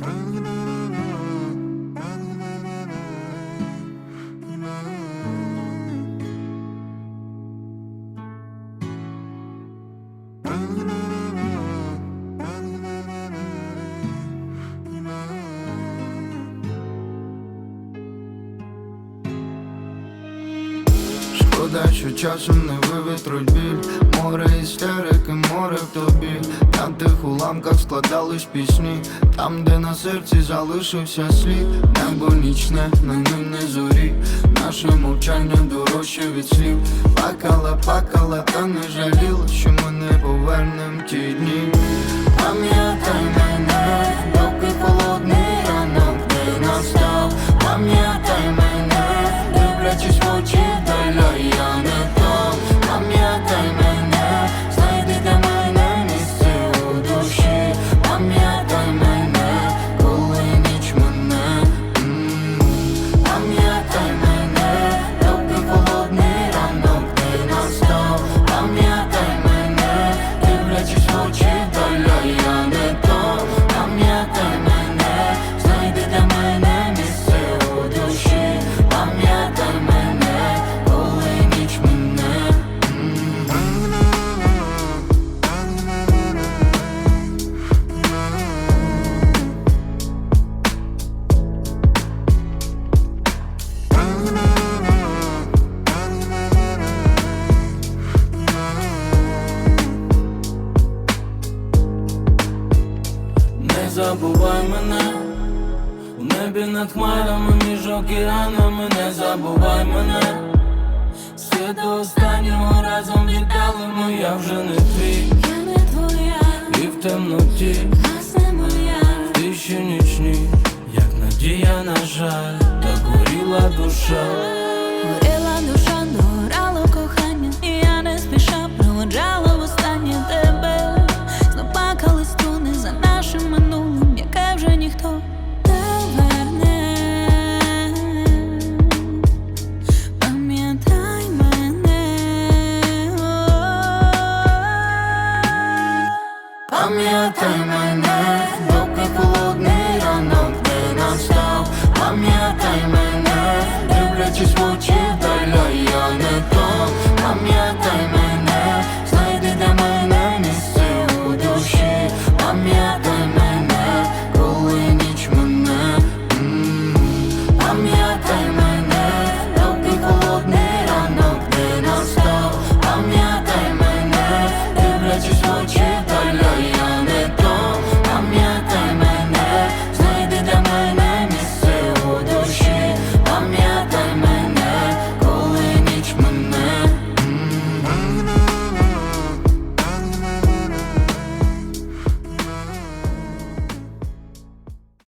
Шкода, що часом не вивітруть біль. Море істерики, море в тобі. Там тих уламках складались пісні. Там, де на серці залишився слід. Небо нічне, на ним не зорі. Наше мовчання дорожче від слів. Плакала, плакала, та не жаліла Що ми не повернем ті дні забувай мене. У небі над хмарами між океанами, не забувай мене. Все до останнього разом віддали ми, я вже не твій, Я не твоя, і в темноті, нас моя, в тиші нічній, як надія, на жаль, так горіла душа. I'm your diamond